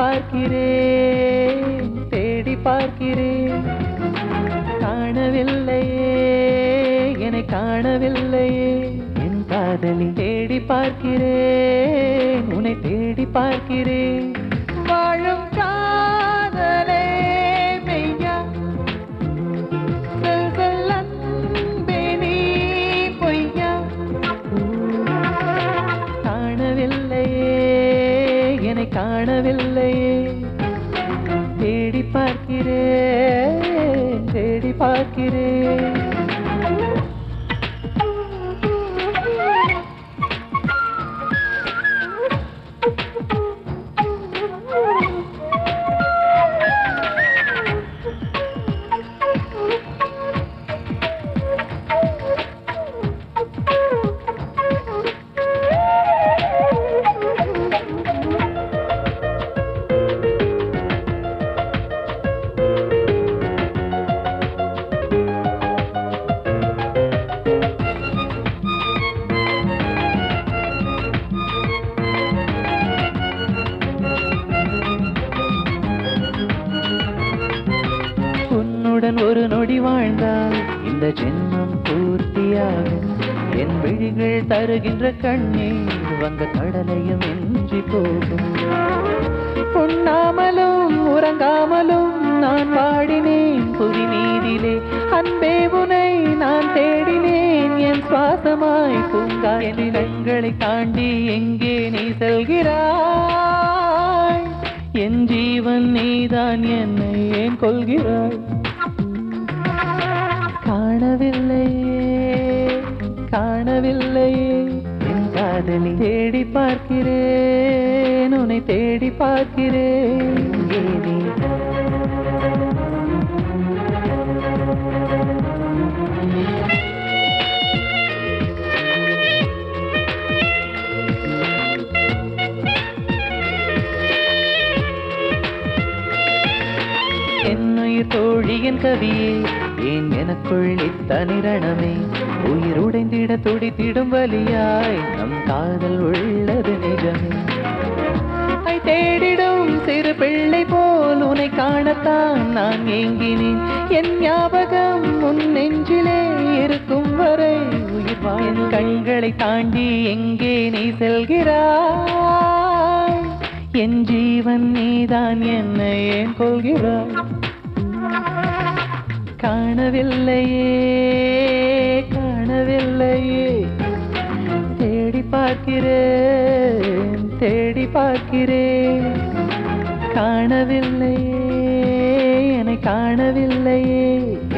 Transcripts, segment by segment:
பார்க்கிறேன் தேடி பார்க்கிறேன். காணவில்லையே என்னை காணவில்லையே. என் காதலி தேடி பார்க்கிறேன் உன்னை தேடி பார்க்கிறேன். வாழும் கா உன்னை காணவில்லையே தேடி பார்க்கிறேன் தேடி பார்க்கிறேன். வாழ்ந்தால் இந்த ஜென்மம் பூர்த்தியாகும். என் விழிகள் தருகின்ற கண்ணீர் வந்த கடலையும் இன்றி போகும். உண்ணாமலும் உறங்காமலும் நான் பாடினேன் புவி மீதிலே அன்பே உனை நான் தேடினேன். என் சுவாசமாய் பூங்கா என் தாண்டி எங்கே நீ செல்கிறாய்? என் ஜீவன் நீதான் என்னை ஏன் கொள்கிறாய் காணவில்லையே. என் காதலி தேடி பார்க்கிறேன் உன்னை தேடி பார்க்கிறேன். என்னுயிர் தோழியின் கவியே ஏன் எனக்குள் இத்தனிரணமே உயிர் உடைந்திட துடித்திடும் வலியாய் நம் காதல் உள்ளது நிஜமே. தேடிடும் சிறு பிள்ளை போல் உன்னை காணத்தான் நான் ஏங்கினேன். என் ஞாபகம் உன் நெஞ்சிலே இருக்கும் வரை உயிர் வாயின் கண்களை தாண்டி எங்கே நீ செல்கிறாய்? என் ஜீவன் நீதான் என்னை ஏன் கொள்கிறாய் காணவில்லையே. பிள்ளையே தேடி பார்க்கிறேன் தேடி பார்க்கிறேன். காணவில்லையே என்னை காணவில்லையே.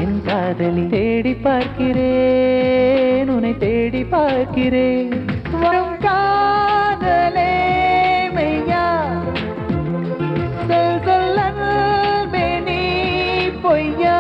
என் காதலி தேடி பார்க்கிறேன் உன்னை தேடி பார்க்கிறேன். வரும் காதலே மெய்யா சொல் சொல் பொய்யா.